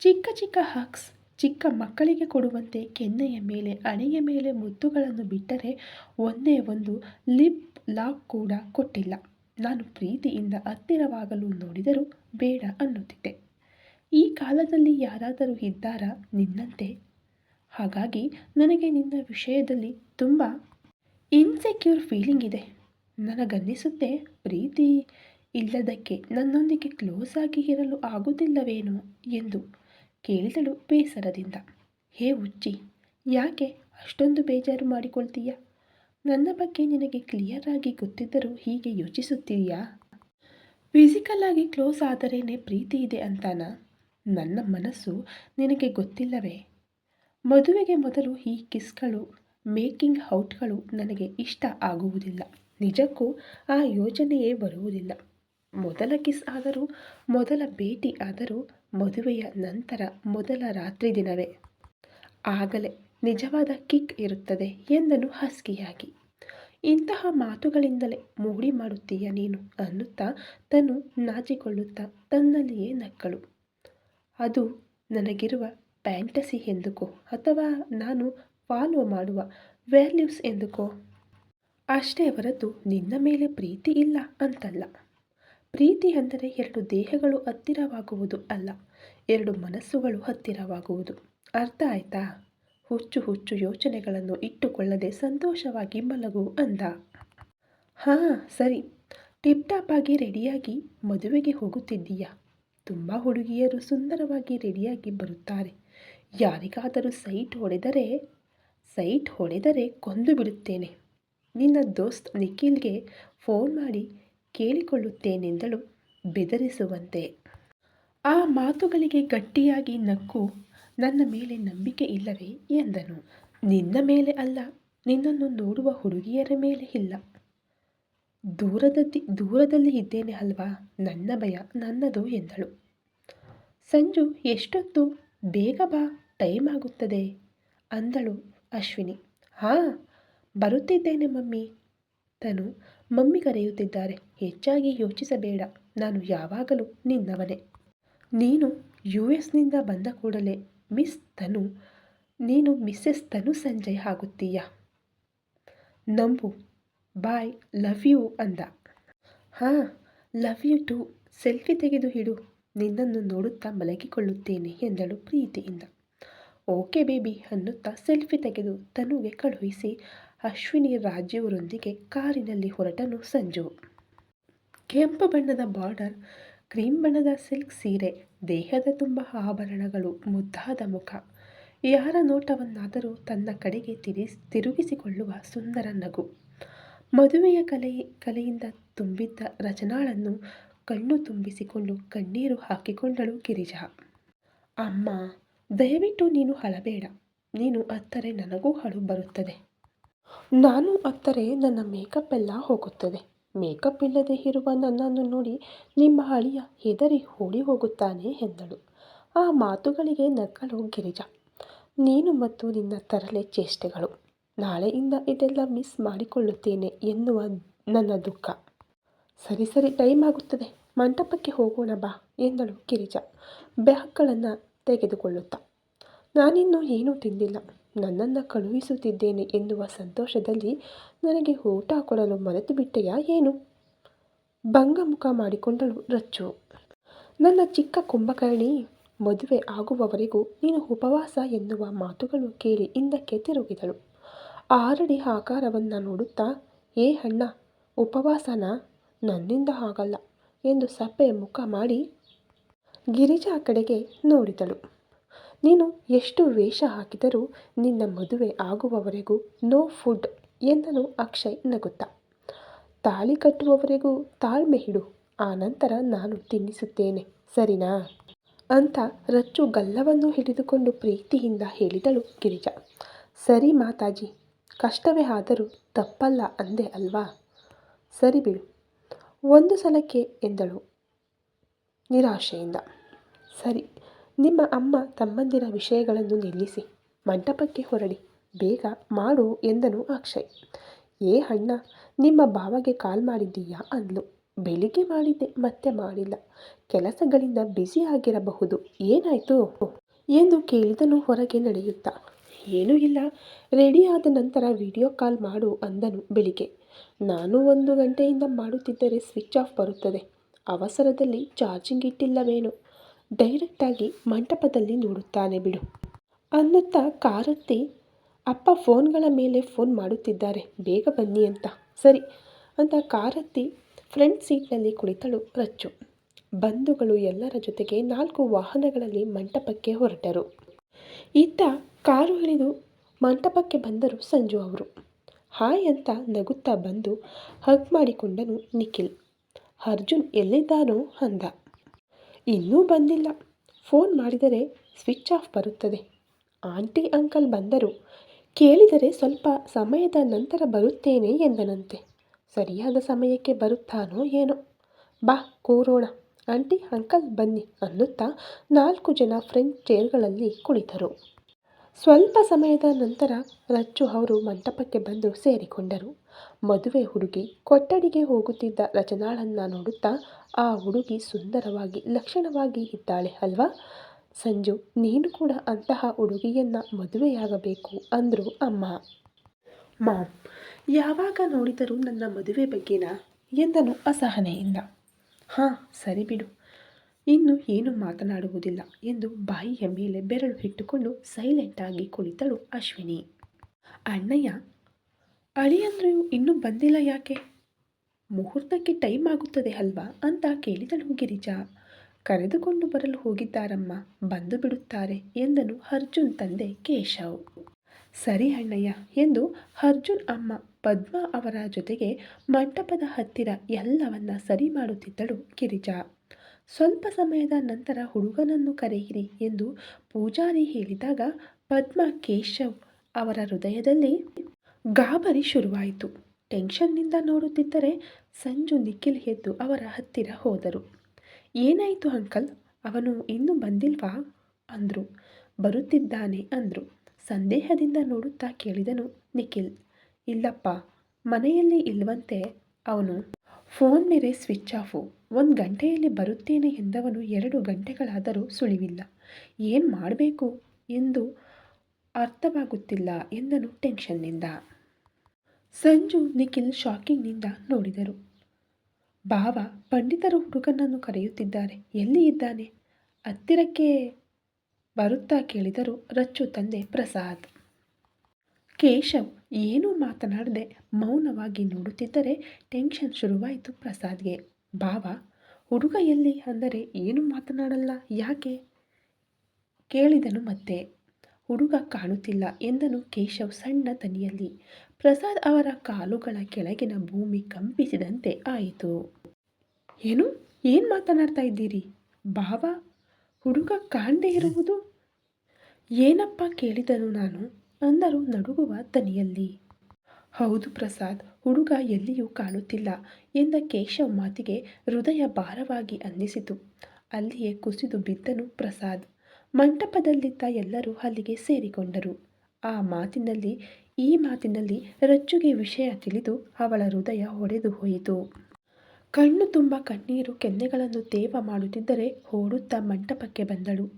ಚಿಕ್ಕ ಚಿಕ್ಕ ಹಕ್ಸ್ ಚಿಕ್ಕ ಮಕ್ಕಳಿಗೆ ಕೊಡುವಂತೆ ಕೆನ್ನೆಯ ಮೇಲೆ ಹಣೆಯ ಮೇಲೆ ಮುತ್ತುಗಳನ್ನು ಬಿಟ್ಟರೆ ಒಂದೇ ಒಂದು ಲಿಪ್ ಲಾಕ್ ಕೂಡ ಕೊಟ್ಟಿಲ್ಲ. ನಾನು ಪ್ರೀತಿಯಿಂದ ಹತ್ತಿರವಾಗಲು ನೋಡಿದರೂ ಬೇಡ ಅನ್ನುತ್ತಿದ್ದೆ. ಈ ಕಾಲದಲ್ಲಿ ಯಾರಾದರೂ ಇದ್ದಾರಾ ನಿನ್ನಂತೆ? ಹಾಗಾಗಿ ನನಗೆ ನಿನ್ನ ವಿಷಯದಲ್ಲಿ ತುಂಬ ಇನ್ಸೆಕ್ಯೂರ್ ಫೀಲಿಂಗ್ ಇದೆ. ನನಗನ್ನಿಸುತ್ತೆ, ಪ್ರೀತಿ ಇಲ್ಲದಕ್ಕೆ ನನ್ನೊಂದಿಗೆ ಕ್ಲೋಸ್ ಆಗಿ ಇರಲು ಆಗುವುದಿಲ್ಲವೇನೋ ಎಂದು. ಕೇಳಿದಳು ಬೇಸರದಿಂದ. ಹೇ ಉಚ್ಚಿ, ಯಾಕೆ ಅಷ್ಟೊಂದು ಬೇಜಾರು ಮಾಡಿಕೊಳ್ತೀಯ? ನನ್ನ ಬಗ್ಗೆ ನಿನಗೆ ಕ್ಲಿಯರ್ ಆಗಿ ಗೊತ್ತಿದ್ದರೂ ಹೀಗೆ ಯೋಚಿಸುತ್ತೀಯಾ? ಫಿಸಿಕಲ್ ಆಗಿ ಕ್ಲೋಸ್ ಆದರೇನೆ ಪ್ರೀತಿ ಇದೆ ಅಂತಾನ? ನನ್ನ ಮನಸ್ಸು ನಿನಗೆ ಗೊತ್ತಿಲ್ಲವೇ? ಮದುವೆಗೆ ಮೊದಲು ಈ ಕಿಸ್ಗಳು, ಮೇಕಿಂಗ್ ಔಟ್ಗಳು ನನಗೆ ಇಷ್ಟ ಆಗುವುದಿಲ್ಲ. ನಿಜಕ್ಕೂ ಆ ಯೋಜನೆಯೇ ಬರುವುದಿಲ್ಲ. ಮೊದಲ ಕಿಸ್ ಆದರೂ, ಮೊದಲ ಭೇಟಿ ಆದರೂ ಮದುವೆಯ ನಂತರ ಮೊದಲ ರಾತ್ರಿ ದಿನವೇ. ಆಗಲೇ ನಿಜವಾದ ಕಿಕ್ ಇರುತ್ತದೆ ಎಂದನು ಹಸ್ಕಿಯಾಗಿ. ಇಂತಹ ಮಾತುಗಳಿಂದಲೇ ಮೂಡಿ ಮಾಡುತ್ತೀಯ ನೀನು ಅನ್ನುತ್ತಾ ತನು ನಾಚಿಕೊಳ್ಳುತ್ತಾ ತನ್ನಲ್ಲಿಯೇ ನಕ್ಕಳು. ಅದು ನನಗಿರುವ ಫ್ಯಾಂಟಸಿ ಎಂದುಕೋ ಅಥವಾ ನಾನು ಫಾಲೋ ಮಾಡುವ ವ್ಯಾಲ್ಯೂಸ್ ಎಂದುಕೋ. ಅಷ್ಟೇ ಹೊರತು ನಿನ್ನ ಮೇಲೆ ಪ್ರೀತಿ ಇಲ್ಲ ಅಂತಲ್ಲ. ಪ್ರೀತಿ ಅಂದರೆ ಎರಡು ದೇಹಗಳು ಹತ್ತಿರವಾಗುವುದು ಅಲ್ಲ, ಎರಡು ಮನಸ್ಸುಗಳು ಹತ್ತಿರವಾಗುವುದು. ಅರ್ಥ ಆಯ್ತಾ? ಹುಚ್ಚು ಹುಚ್ಚು ಯೋಚನೆಗಳನ್ನು ಇಟ್ಟುಕೊಳ್ಳದೆ ಸಂತೋಷವಾಗಿ ಮಲಗು ಅಂದ. ಹಾಂ, ಸರಿ. ಟಿಪ್ ಟಾಪ್ ಆಗಿ ರೆಡಿಯಾಗಿ ಮದುವೆಗೆ ಹೋಗುತ್ತಿದ್ದೀಯಾ? ತುಂಬ ಹುಡುಗಿಯರು ಸುಂದರವಾಗಿ ರೆಡಿಯಾಗಿ ಬರುತ್ತಾರೆ. ಯಾರಿಗಾದರೂ ಸೈಟ್ ಹೊಡೆದರೆ ಸೈಟ್ ಹೊಡೆದರೆ ಕೊಂದು ಬಿಡುತ್ತೇನೆ. ನಿನ್ನ ದೋಸ್ತ್ ನಿಖಿಲ್ಗೆ ಫೋನ್ ಮಾಡಿ ಕೇಳಿಕೊಳ್ಳುತ್ತೇನೆಂದಳು ಬೆದರಿಸುವಂತೆ. ಆ ಮಾತುಗಳಿಗೆ ಗಟ್ಟಿಯಾಗಿ ನಕ್ಕು, ನನ್ನ ಮೇಲೆ ನಂಬಿಕೆ ಇಲ್ಲವೇ ಎಂದನು. ನಿನ್ನ ಮೇಲೆ ಅಲ್ಲ, ನಿನ್ನನ್ನು ನೋಡುವ ಹುಡುಗಿಯರ ಮೇಲೆ ಇಲ್ಲ. ದೂರದಲ್ಲಿ ದೂರದಲ್ಲಿ ಇದ್ದೇನೆ ಅಲ್ವಾ, ನನ್ನ ಭಯ ನನ್ನದು ಎಂದಳು. ಸಂಜು, ಎಷ್ಟೊತ್ತು? ಬೇಗ ಬಾ, ಟೈಮ್ ಆಗುತ್ತದೆ, ಅಂದಳು ಅಶ್ವಿನಿ. ಹಾಂ, ಬರುತ್ತಿದ್ದೇನೆ ಮಮ್ಮಿ, ತನು ಮಮ್ಮಿ ಕರೆಯುತ್ತಿದ್ದಾರೆ. ಹೆಚ್ಚಾಗಿ ಯೋಚಿಸಬೇಡ. ನಾನು ಯಾವಾಗಲೂ ನಿನ್ನವನೇ. ನೀನು ಯು ಎಸ್ನಿಂದ ಬಂದ ಕೂಡಲೇ ಮಿಸ್ ತನು ನೀನು ಮಿಸ್ಸೆಸ್ ತನು ಸಂಜಯ್ ಆಗುತ್ತೀಯ? ನಂಬು. ಬಾಯ್, ಲವ್ ಯು ಅಂದ. ಹಾಂ, ಲವ್ ಯು ಟು. ಸೆಲ್ಫಿ ತೆಗೆದು ಹಿಡು ನಿನ್ನನ್ನು ನೋಡುತ್ತಾ ಮಲಗಿಕೊಳ್ಳುತ್ತೇನೆ ಎಂದಳು ಪ್ರೀತಿಯಿಂದ. ಓಕೆ ಬೇಬಿ ಅನ್ನುತ್ತಾ ಸೆಲ್ಫಿ ತೆಗೆದು ತನುಗೆ ಕಳುಹಿಸಿ ಅಶ್ವಿನಿ ರಾಜೀವ್ರೊಂದಿಗೆ ಕಾರಿನಲ್ಲಿ ಹೊರಟನು ಸಂಜು. ಕೆಂಪು ಬಣ್ಣದ ಬಾರ್ಡರ್ ಕ್ರೀಮ್ ಬಣ್ಣದ ಸಿಲ್ಕ್ ಸೀರೆ, ದೇಹದ ತುಂಬ ಆಭರಣಗಳು, ಮುದ್ದಾದ ಮುಖ. ಯಾರ ನೋಟವನ್ನಾದರೂ ತನ್ನ ಕಡೆಗೆ ತಿರಿಸ್ ತಿರುಗಿಸಿಕೊಳ್ಳುವ ಸುಂದರ ನಗು. ಮದುವೆಯ ಕಲೆ, ಕಲೆಯಿಂದ ತುಂಬಿದ್ದ ರಚನಾಳನ್ನು ಕಣ್ಣು ತುಂಬಿಸಿಕೊಂಡು ಕಣ್ಣೀರು ಹಾಕಿಕೊಂಡಳು ಗಿರಿಜಾ. ಅಮ್ಮ, ದಯವಿಟ್ಟು ನೀನು ಹಳಬೇಡ. ನೀನು ಅತ್ತರೆ ನನಗೂ ಹಳು ಬರುತ್ತದೆ. ನಾನು ಅತ್ತರೆ ನನ್ನ ಮೇಕಪ್ ಎಲ್ಲ ಹೋಗುತ್ತದೆ. ಮೇಕಪ್ ಇಲ್ಲದೆ ಇರುವ ನನ್ನನ್ನು ನೋಡಿ ನಿಮ್ಮ ಅಳಿಯ ಹೆದರಿ ಓಡಿ ಹೋಗುತ್ತಾನೆ ಎಂದಳು. ಆ ಮಾತುಗಳಿಗೆ ನಕ್ಕಳು ಗಿರಿಜಾ. ನೀನು ಮತ್ತು ನಿನ್ನ ತರಲೆ ಚೇಷ್ಟೆಗಳು. ನಾಳೆಯಿಂದ ಇದೆಲ್ಲ ಮಿಸ್ ಮಾಡಿಕೊಳ್ಳುತ್ತೇನೆ ಎನ್ನುವ ನನ್ನ ದುಃಖ. ಸರಿ ಸರಿ, ಟೈಮ್ ಆಗುತ್ತದೆ. ಮಂಟಪಕ್ಕೆ ಹೋಗೋಣ ಬಾ ಎಂದಳು ಗಿರಿಜಾ. ಬ್ಯಾಗ್ಗಳನ್ನು ತೆಗೆದುಕೊಳ್ಳುತ್ತಾ. ನಾನಿನ್ನೂ ಏನೂ ತಿಂದಿಲ್ಲ. ನನ್ನನ್ನು ಕಳುಹಿಸುತ್ತಿದ್ದೇನೆ ಎನ್ನುವ ಸಂತೋಷದಲ್ಲಿ ನನಗೆ ಊಟ ಕೊಡಲು ಮರೆತು ಬಿಟ್ಟೆಯಾ ಏನು? ಭಂಗಮುಖ ಮಾಡಿಕೊಂಡಳು ರಚ್ಚು. ನನ್ನ ಚಿಕ್ಕ ಕುಂಭಕರ್ಣಿ, ಮದುವೆ ಆಗುವವರೆಗೂ ನೀನು ಉಪವಾಸ ಎನ್ನುವ ಮಾತುಗಳು ಕೇಳಿ ಹಿಂದಕ್ಕೆ ತಿರುಗಿದಳು. ಆರಡಿ ಆಕಾರವನ್ನು ನೋಡುತ್ತಾ, ಏ ಅಣ್ಣ, ಉಪವಾಸನ? ನನ್ನಿಂದ ಆಗಲ್ಲ ಎಂದು ಸಪ್ಪೆ ಮುಖ ಮಾಡಿ ಗಿರಿಜಾ ಕಡೆಗೆ ನೋಡಿದಳು. ನೀನು ಎಷ್ಟು ವೇಷ ಹಾಕಿದರೂ ನಿನ್ನ ಮದುವೆ ಆಗುವವರೆಗೂ ನೋ ಫುಡ್ ಎಂದನು ಅಕ್ಷಯ್ ನಗುತ್ತಾ. ತಾಳಿ ಕಟ್ಟುವವರೆಗೂ ತಾಳ್ಮೆ ಹಿಡು ಆ ನಂತರ ನಾನು ತಿನ್ನಿಸುತ್ತೇನೆ, ಸರಿನಾ? ಅಂತ ರಚ್ಚು ಗಲ್ಲವನ್ನು ಹಿಡಿದುಕೊಂಡು ಪ್ರೀತಿಯಿಂದ ಹೇಳಿದಳು ಗಿರಿಜಾ. ಸರಿ ಮಾತಾಜಿ, ಕಷ್ಟವೇ ಆದರೂ ತಪ್ಪಲ್ಲ ಅಂದೆ ಅಲ್ವಾ? ಸರಿ ಬಿಡು, ಒಂದು ಸಲಕ್ಕೆ ಎಂದಳು ನಿರಾಶೆಯಿಂದ. ಸರಿ ನಿಮ್ಮ ಅಮ್ಮ ತಮ್ಮಂದಿರ ವಿಷಯಗಳನ್ನು ನಿಲ್ಲಿಸಿ, ಮಂಟಪಕ್ಕೆ ಹೊರಡಿ, ಬೇಗ ಮಾಡು ಎಂದನು ಅಕ್ಷಯ್. ಏ ಅಣ್ಣ, ನಿಮ್ಮ ಬಾವಗೆ ಕಾಲ್ ಮಾಡಿದ್ದೀಯಾ ಅಂದ್ಲು. ಬೆಳಿಗ್ಗೆ ಮಾಡಿದ್ದೆ, ಮತ್ತೆ ಮಾಡಿಲ್ಲ. ಕೆಲಸಗಳಿಂದ ಬ್ಯುಸಿ ಆಗಿರಬಹುದು, ಏನಾಯಿತು? ಎಂದು ಕೇಳಿದನು ಹೊರಗೆ ನಡೆಯುತ್ತಾ. ಏನೂ ಇಲ್ಲ ರೆಡಿಯಾದ ನಂತರ ವಿಡಿಯೋ ಕಾಲ್ ಮಾಡು ಅಂದನು ಬೆಳಿಗ್ಗೆ. ನಾನು ಒಂದು ಗಂಟೆಯಿಂದ ಮಾಡುತ್ತಿದ್ದರೆ ಸ್ವಿಚ್ ಆಫ್ ಬರುತ್ತದೆ. ಅವಸರದಲ್ಲಿ ಚಾರ್ಜಿಂಗ್ ಇಟ್ಟಿಲ್ಲವೇನು? ಡೈರೆಕ್ಟಾಗಿ ಮಂಟಪದಲ್ಲಿ ನೋಡುತ್ತಾನೆ ಬಿಡು. ಅನ್ನುತ್ತ ಕಾರತ್ತಿ, ಅಪ್ಪ ಫೋನ್ಗಳ ಮೇಲೆ ಫೋನ್ ಮಾಡುತ್ತಿದ್ದಾರೆ, ಬೇಗ ಬನ್ನಿ ಅಂತ. ಸರಿ ಅಂತ ಕಾರತ್ತಿ ಫ್ರಂಟ್ ಸೀಟ್ನಲ್ಲಿ ಕುಳಿತಳು ರಚ್ಚು. ಬಂಧುಗಳು ಎಲ್ಲರ ಜೊತೆಗೆ ನಾಲ್ಕು ವಾಹನಗಳಲ್ಲಿ ಮಂಟಪಕ್ಕೆ ಹೊರಟರು. ಇತ್ತ ಕಾರು ಹಿಡಿದು ಮಂಟಪಕ್ಕೆ ಬಂದರು ಸಂಜು ಅವರು. ಹಾಯ್ ಅಂತ ನಗುತ್ತಾ ಬಂದು ಹಗ್ ಮಾಡಿಕೊಂಡನು ನಿಖಿಲ್. ಅರ್ಜುನ್ ಎಲ್ಲಿದ್ದಾನೋ ಅಂದ. ಇನ್ನೂ ಬಂದಿಲ್ಲ. ಫೋನ್ ಮಾಡಿದರೆ ಸ್ವಿಚ್ ಆಫ್ ಬರುತ್ತದೆ. ಆಂಟಿ, ಅಂಕಲ್ ಬಂದರು. ಕೇಳಿದರೆ ಸ್ವಲ್ಪ ಸಮಯದ ನಂತರ ಬರುತ್ತೇನೆ ಎಂದನಂತೆ. ಸರಿಯಾದ ಸಮಯಕ್ಕೆ ಬರುತ್ತಾನೋ ಏನೋ. ಬಾ, ಕೂರೋಣ. ಆಂಟಿ, ಅಂಕಲ್ ಬನ್ನಿ ಅನ್ನುತ್ತಾ ನಾಲ್ಕು ಜನ ಫ್ರೆಂಚ್ ಚೇರ್ಗಳಲ್ಲಿ ಕುಳಿತರು. ಸ್ವಲ್ಪ ಸಮಯದ ನಂತರ ರಚ್ಚು ಅವರು ಮಂಟಪಕ್ಕೆ ಬಂದು ಸೇರಿಕೊಂಡರು. ಮದುವೆ ಹುಡುಗಿ ಕೊಠಡಿಗೆ ಹೋಗುತ್ತಿದ್ದ ರಚನಾಳನ್ನ ನೋಡುತ್ತಾ ಆ ಹುಡುಗಿ ಸುಂದರವಾಗಿ ಲಕ್ಷಣವಾಗಿ ಇದ್ದಾಳೆ ಅಲ್ವಾ? ಸಂಜು, ನೀನು ಕೂಡ ಅಂತಹ ಹುಡುಗಿಯನ್ನ ಮದುವೆಯಾಗಬೇಕು ಅಂದರು ಅಮ್ಮ. ಮಾಮ್ ಯಾವಾಗ ನೋಡಿದರೂ ನನ್ನ ಮದುವೆ ಬಗ್ಗೆನಾ ಎಂದನು ಅಸಹನೆಯಿಂದ. ಹಾಂ, ಸರಿ ಬಿಡು. ಇನ್ನು ಏನು ಮಾತನಾಡುವುದಿಲ್ಲ ಎಂದು ಬಾಯಿಯ ಮೇಲೆ ಬೆರಳು ಇಟ್ಟುಕೊಂಡು ಸೈಲೆಂಟಾಗಿ ಕುಳಿತಳು ಅಶ್ವಿನಿ. ಅಣ್ಣಯ್ಯ ಅಳಿಯಂದ್ರು ಇನ್ನೂ ಬಂದಿಲ್ಲ ಯಾಕೆ? ಮುಹೂರ್ತಕ್ಕೆ ಟೈಮ್ ಆಗುತ್ತದೆ ಅಲ್ವಾ? ಅಂತ ಕೇಳಿದಳು ಗಿರಿಜಾ. ಕರೆದುಕೊಂಡು ಬರಲು ಹೋಗಿದ್ದಾರಮ್ಮ, ಬಂದು ಬಿಡುತ್ತಾರೆ ಎಂದನು ಅರ್ಜುನ್ ತಂದೆ ಕೇಶವ್. ಸರಿ ಅಣ್ಣಯ್ಯ ಎಂದು ಅರ್ಜುನ್ ಅಮ್ಮ ಪದ್ಮಾ ಅವರ ಜೊತೆಗೆ ಮಂಟಪದ ಹತ್ತಿರ ಎಲ್ಲವನ್ನ ಸರಿ ಮಾಡುತ್ತಿದ್ದಳು ಗಿರಿಜಾ. ಸ್ವಲ್ಪ ಸಮಯದ ನಂತರ ಹುಡುಗನನ್ನು ಕರೆಯಿರಿ ಎಂದು ಪೂಜಾರಿ ಹೇಳಿದಾಗ ಪದ್ಮ ಕೇಶವ್ ಅವರ ಹೃದಯದಲ್ಲಿ ಗಾಬರಿ ಶುರುವಾಯಿತು. ಟೆನ್ಷನ್ನಿಂದ ನೋಡುತ್ತಿದ್ದರೆ ಸಂಜು ನಿಖಿಲ್ ಎದ್ದು ಅವರ ಹತ್ತಿರ ಹೋದರು. ಏನಾಯಿತು ಅಂಕಲ್? ಅವನು ಇನ್ನೂ ಬಂದಿಲ್ವಾ? ಅಂದರು. ಬರುತ್ತಿದ್ದಾನೆ ಅಂದರು. ಸಂದೇಹದಿಂದ ನೋಡುತ್ತಾ ಕೇಳಿದನು ನಿಖಿಲ್. ಇಲ್ಲಪ್ಪ, ಮನೆಯಲ್ಲಿ ಇಲ್ವಂತೆ. ಅವನು, ಫೋನ್ ಮೇಲೆ ಸ್ವಿಚ್ ಆಫು. ಒಂದು ಗಂಟೆಯಲ್ಲಿ ಬರುತ್ತೇನೆ ಎಂದವನು ಎರಡು ಗಂಟೆಗಳಾದರೂ ಸುಳಿವಿಲ್ಲ. ಏನು ಮಾಡಬೇಕು? ಎಂದು ಅರ್ಥವಾಗುತ್ತಿಲ್ಲ ಎಂದನು ಟೆನ್ಷನ್ನಿಂದ. ಸಂಜು ನಿಖಿಲ್ ಶಾಕಿಂಗ್ನಿಂದ ನೋಡಿದರು. ಭಾವ ಪಂಡಿತರು ಹುಡುಗನನ್ನು ಕರೆಯುತ್ತಿದ್ದಾರೆ. ಎಲ್ಲಿ ಇದ್ದಾನೆ? ಹತ್ತಿರಕ್ಕೆ ಬರುತ್ತಾ ಕೇಳಿದರು ರಚ್ಚು ತಂದೆ ಪ್ರಸಾದ್. ಕೇಶವ್ ಏನೂ ಮಾತನಾಡದೆ ಮೌನವಾಗಿ ನೋಡುತ್ತಿದ್ದರೆ ಟೆನ್ಷನ್ ಶುರುವಾಯಿತು ಪ್ರಸಾದ್ಗೆ. ಭಾವ, ಹುಡುಗ ಎಲ್ಲಿ? ಅಂದರೆ ಏನು ಮಾತನಾಡಲ್ಲ? ಯಾಕೆ? ಕೇಳಿದನು ಮತ್ತೆ. ಹುಡುಗ ಕಾಣುತ್ತಿಲ್ಲ ಎಂದನು ಕೇಶವ್ ಸಣ್ಣ ತನಿಯಲ್ಲಿ. ಪ್ರಸಾದ್ ಅವರ ಕಾಲುಗಳ ಕೆಳಗಿನ ಭೂಮಿ ಕಂಪಿಸಿದಂತೆ ಆಯಿತು. ಏನು? ಏನು ಮಾತನಾಡ್ತಾ ಇದ್ದೀರಿ? ಭಾವ, ಹುಡುಗ ಕಾಣದೇ ಇರುವುದು? ಏನಪ್ಪ ಕೇಳಿದನು ನಾನು ಅಂದರು ನಡುಗುವ ತನಿಯಲ್ಲಿ. ಹೌದು ಪ್ರಸಾದ್, ಹುಡುಗ ಎಲ್ಲಿಯೂ ಕಾಣುತ್ತಿಲ್ಲ ಎಂದ ಕೇಶವ್ ಮಾತಿಗೆ ಹೃದಯ ಭಾರವಾಗಿ ಅನ್ನಿಸಿತು. ಅಲ್ಲಿಯೇ ಕುಸಿದು ಬಿದ್ದನು ಪ್ರಸಾದ್. ಮಂಟಪದಲ್ಲಿದ್ದ ಎಲ್ಲರೂ ಅಲ್ಲಿಗೆ ಸೇರಿಕೊಂಡರು. ಆ ಮಾತಿನಲ್ಲಿ, ಈ ಮಾತಿನಲ್ಲಿ ರಚ್ಚುಗೆ ವಿಷಯ ತಿಳಿದು ಅವಳ ಹೃದಯ ಒಡೆದು ಹೋಯಿತು. ಕಣ್ಣು ತುಂಬ ಕಣ್ಣೀರು ಕೆನ್ನೆಗಳನ್ನು ತೇವ ಮಾಡುತ್ತಿದ್ದರೆ ಓಡುತ್ತಾ ಮಂಟಪಕ್ಕೆ ಬಂದಳು.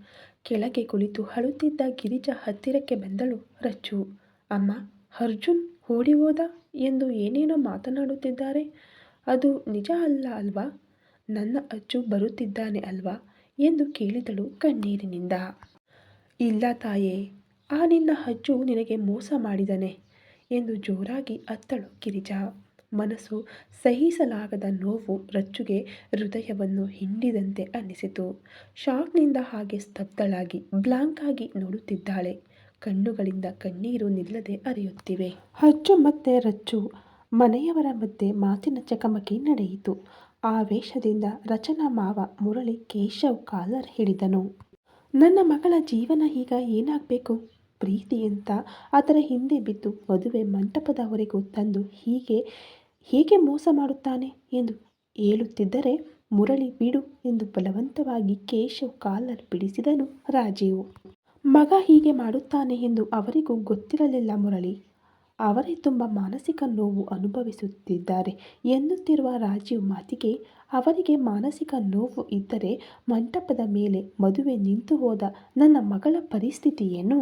ಕೆಳಗೆ ಕುಳಿತು ಅಳುತ್ತಿದ್ದ ಗಿರಿಜಾ ಹತ್ತಿರಕ್ಕೆ ಬಂದಳು ರಚ್ಚು ಅಮ್ಮ, ಅರ್ಜುನ್ ಓಡಿ ಹೋದ? ಎಂದು ಏನೇನೋ ಮಾತನಾಡುತ್ತಿದ್ದಾರೆ? ಅದು ನಿಜ ಅಲ್ಲ ಅಲ್ವಾ? ನನ್ನ ಅಜ್ಜು ಬರುತ್ತಿದ್ದಾನೆ ಅಲ್ವಾ? ಎಂದು ಕೇಳಿದಳು ಕಣ್ಣೀರಿನಿಂದ. ಇಲ್ಲ ತಾಯೇ, ಆ ನಿನ್ನ ಅಜ್ಜು ನಿನಗೆ ಮೋಸ ಮಾಡಿದನೆ ಎಂದು ಜೋರಾಗಿ ಅತ್ತಳು ಗಿರಿಜಾ. ಮನಸ್ಸು ಸಹಿಸಲಾಗದ ನೋವು ರಚ್ಚುಗೆ ಹೃದಯವನ್ನು ಹಿಂಡಿದಂತೆ ಅನ್ನಿಸಿತು. ಶಾಕ್ನಿಂದ ಹಾಗೆ ಸ್ತಬ್ಧಳಾಗಿ ಬ್ಲಾಂಕ್ ಆಗಿ ನೋಡುತ್ತಿದ್ದಾಳೆ. ಕಣ್ಣುಗಳಿಂದ ಕಣ್ಣೀರು ನಿಲ್ಲದೆ ಅರಿಯುತ್ತಿವೆ. ಹಚ್ಚು ಮತ್ತೆ ರಚ್ಚು ಮನೆಯವರ ಮಧ್ಯೆ ಮಾತಿನ ಚಕಮಕಿ ನಡೆಯಿತು. ಆವೇಶದಿಂದ ರಚನಾ ಮಾವ ಮುರಳಿ ಕೇಶವ್ ಕಾಲರ್ ಹಿಡಿದನು. ನನ್ನ ಮಗಳ ಜೀವನ ಈಗ ಏನಾಗಬೇಕು? ಪ್ರೀತಿ ಅಂತ ಅದರ ಹಿಂದೆ ಬಿದ್ದು ಮದುವೆ ಮಂಟಪದವರೆಗೂ ತಂದು ಹೀಗೆ, ಹೇಗೆ ಮೋಸ ಮಾಡುತ್ತಾನೆ ಎಂದು ಹೇಳುತ್ತಿದ್ದರೆ, ಮುರಳಿ ಬಿಡು ಎಂದು ಬಲವಂತವಾಗಿ ಕೇಶವ್ ಕಾಲರ್ ಬಿಡಿಸಿದನು ರಾಜೀವ್. ಮಗ ಹೀಗೆ ಮಾಡುತ್ತಾನೆ ಎಂದು ಅವರಿಗೂ ಗೊತ್ತಿರಲಿಲ್ಲ ಮುರಳಿ. ಅವರೇ ತುಂಬ ಮಾನಸಿಕ ನೋವು ಅನುಭವಿಸುತ್ತಿದ್ದಾರೆ ಎನ್ನುತ್ತಿರುವ ರಾಜೀವ್ ಮಾತಿಗೆ ಅವರಿಗೆ ಮಾನಸಿಕ ನೋವು ಇದ್ದರೆ ಮಂಟಪದ ಮೇಲೆ ಮದುವೆ ನಿಂತು ಹೋದ ನನ್ನ ಮಗಳ ಪರಿಸ್ಥಿತಿ ಏನು?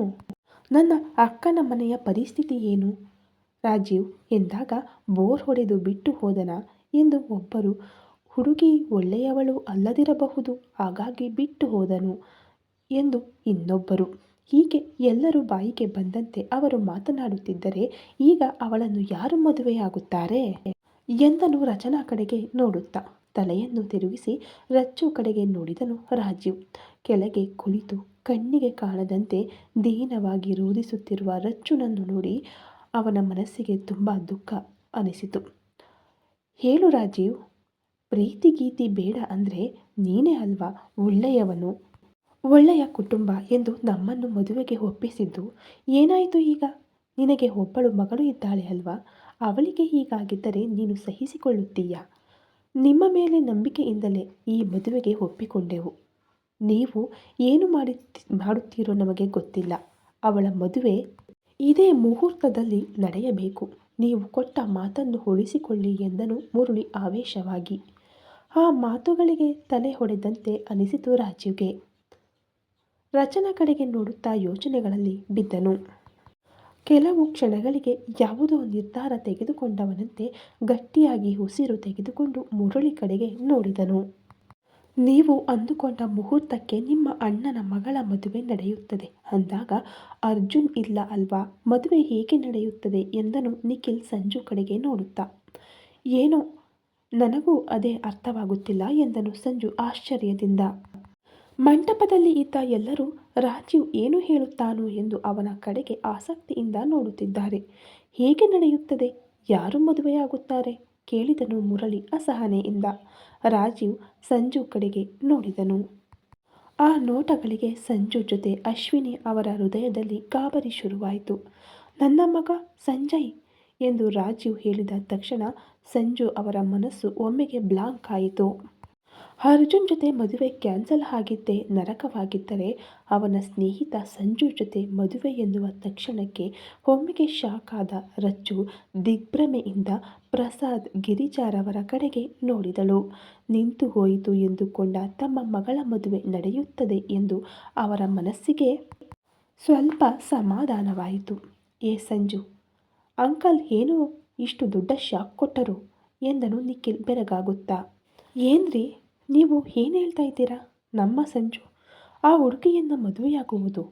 ನನ್ನ ಅಕ್ಕನ ಮನೆಯ ಪರಿಸ್ಥಿತಿ ಏನು? ರಾಜೀವ್ ಎಂದಾಗ ಬೋರ್ ಹೊಡೆದು ಬಿಟ್ಟು ಹೋದನ ಎಂದು ಒಬ್ಬರು ಹುಡುಗಿ ಒಳ್ಳೆಯವಳು ಅಲ್ಲದಿರಬಹುದು ಹಾಗಾಗಿ ಬಿಟ್ಟು ಹೋದನು ಎಂದು ಇನ್ನೊಬ್ಬರು ಹೀಗೆ ಎಲ್ಲರೂ ಬಾಯಿಗೆ ಬಂದಂತೆ ಅವರು ಮಾತನಾಡುತ್ತಿದ್ದರೆ, ಈಗ ಅವಳನ್ನು ಯಾರು ಮದುವೆಯಾಗುತ್ತಾರೆ? ಎಂದನು ರಚನಾ ಕಡೆಗೆ ನೋಡುತ್ತಾ. ತಲೆಯನ್ನು ತಿರುಗಿಸಿ ರಚ್ಚು ಕಡೆಗೆ ನೋಡಿದನು ರಾಜೀವ್. ಕೆಳಗೆ ಕುಳಿತು ಕಣ್ಣಿಗೆ ಕಾಣದಂತೆ ದೀನವಾಗಿ ರೋಧಿಸುತ್ತಿರುವ ರಚ್ಚುನನ್ನು ನೋಡಿ ಅವನ ಮನಸ್ಸಿಗೆ ತುಂಬ ದುಃಖ ಅನಿಸಿತು. ಹೇಳು ರಾಜೀವ್, ಪ್ರೀತಿ ಗೀತಿ ಬೇಡ ಅಂದರೆ ನೀನೇ ಅಲ್ವಾ ಒಳ್ಳೆಯವನು? ಒಳ್ಳೆಯ ಕುಟುಂಬ ಎಂದು ನಮ್ಮನ್ನು ಮದುವೆಗೆ ಒಪ್ಪಿಸಿದ್ದು ಏನಾಯಿತು ಈಗ? ನಿನಗೆ ಒಬ್ಬಳು ಮಗಳು ಇದ್ದಾಳೆ ಅಲ್ವಾ? ಅವಳಿಗೆ ಹೀಗಾಗಿದ್ದರೆ ನೀನು ಸಹಿಸಿಕೊಳ್ಳುತ್ತೀಯಾ? ನಿಮ್ಮ ಮೇಲೆ ನಂಬಿಕೆಯಿಂದಲೇ ಈ ಮದುವೆಗೆ ಒಪ್ಪಿಕೊಂಡೆವು. ನೀವು ಏನು ಮಾಡಿ ಮಾಡುತ್ತೀರೋ ನಮಗೆ ಗೊತ್ತಿಲ್ಲ. ಅವಳ ಮದುವೆ ಇದೇ ಮುಹೂರ್ತದಲ್ಲಿ ನಡೆಯಬೇಕು. ನೀವು ಕೊಟ್ಟ ಮಾತನ್ನು ಉಳಿಸಿಕೊಳ್ಳಿ ಎಂದನು ಮುರುಳಿ ಆವೇಶವಾಗಿ. ಆ ಮಾತುಗಳಿಗೆ ತಲೆ ಹೊಡೆದಂತೆ ಅನಿಸಿತು ರಾಜೀವ್ಗೆ ರಚನಾ ಕಡೆಗೆ ನೋಡುತ್ತಾ ಯೋಚನೆಗಳಲ್ಲಿ ಬಿದ್ದನು. ಕೆಲವು ಕ್ಷಣಗಳಿಗೆ ಯಾವುದೋ ನಿರ್ಧಾರ ತೆಗೆದುಕೊಂಡವನಂತೆ ಗಟ್ಟಿಯಾಗಿ ಉಸಿರು ತೆಗೆದುಕೊಂಡು ಮುರಳಿ ಕಡೆಗೆ ನೋಡಿದನು. ನೀವು ಅಂದುಕೊಂಡ ಮುಹೂರ್ತಕ್ಕೆ ನಿಮ್ಮ ಅಣ್ಣನ ಮಗಳ ಮದುವೆ ನಡೆಯುತ್ತದೆ ಅಂದಾಗ, ಅರ್ಜುನ್ ಇಲ್ಲ ಅಲ್ವಾ? ಮದುವೆ ಹೇಗೆ ನಡೆಯುತ್ತದೆ? ಎಂದನು ನಿಖಿಲ್ ಸಂಜು ಕಡೆಗೆ ನೋಡುತ್ತಾ. ಏನೋ, ನನಗೂ ಅದೇ ಅರ್ಥವಾಗುತ್ತಿಲ್ಲ, ಎಂದನು ಸಂಜು ಆಶ್ಚರ್ಯದಿಂದ. ಮಂಟಪದಲ್ಲಿ ಇದ್ದ ಎಲ್ಲರೂ ರಾಜೀವ್ ಏನು ಹೇಳುತ್ತಾನೋ ಎಂದು ಅವನ ಕಡೆಗೆ ಆಸಕ್ತಿಯಿಂದ ನೋಡುತ್ತಿದ್ದಾರೆ. ಹೇಗೆ ನಡೆಯುತ್ತದೆ? ಯಾರು ಮದುವೆಯಾಗುತ್ತಾರೆ? ಕೇಳಿದನು ಮುರಳಿ ಅಸಹನೆಯಿಂದ. ರಾಜೀವ್ ಸಂಜು ಕಡೆಗೆ ನೋಡಿದನು. ಆ ನೋಟಗಳಿಗೆ ಸಂಜು ಜೊತೆ ಅಶ್ವಿನಿ ಅವರ ಹೃದಯದಲ್ಲಿ ಗಾಬರಿ ಶುರುವಾಯಿತು. ನನ್ನ ಮಗ ಸಂಜಯ್ ಎಂದು ರಾಜೀವ್ ಹೇಳಿದ ತಕ್ಷಣ ಸಂಜು ಅವರ ಮನಸ್ಸು ಒಮ್ಮೆಗೆ ಬ್ಲಾಂಕ್ ಆಯಿತು. ಅರ್ಜುನ್ ಜೊತೆ ಮದುವೆ ಕ್ಯಾನ್ಸಲ್ ಆಗಿದ್ದೇ ನರಕವಾಗಿದ್ದರೆ ಅವನ ಸ್ನೇಹಿತ ಸಂಜು ಜೊತೆ ಮದುವೆ ಎನ್ನುವ ತಕ್ಷಣಕ್ಕೆ ಒಮ್ಮೆಗೆ ಶಾಕ್ ಆದ ರಚ್ಚು ದಿಗ್ಭ್ರಮೆಯಿಂದ ಪ್ರಸಾದ್ ಗಿರಿಜಾರವರ ಕಡೆಗೆ ನೋಡಿದಳು. ನಿಂತು ಹೋಯಿತು ಎಂದುಕೊಂಡ ತಮ್ಮ ಮಗಳ ಮದುವೆ ನಡೆಯುತ್ತದೆ ಎಂದು ಅವರ ಮನಸ್ಸಿಗೆ ಸ್ವಲ್ಪ ಸಮಾಧಾನವಾಯಿತು. ಏ ಸಂಜು, ಅಂಕಲ್ ಏನು ಇಷ್ಟು ದೊಡ್ಡ ಶಾಕ್ ಕೊಟ್ಟರು? ಎಂದನು ನಿಖಿಲ್ ಬೆರಗಾಗುತ್ತಾ. ಏನ್ರಿ? ನೀವು ಏನು ಹೇಳ್ತಾ ಇದ್ದೀರಾ? ನಮ್ಮ ಸಂಜು, ಆ ಹುಡುಗಿಯನ್ನು ಮದುವೆಯಾಗುವುದು.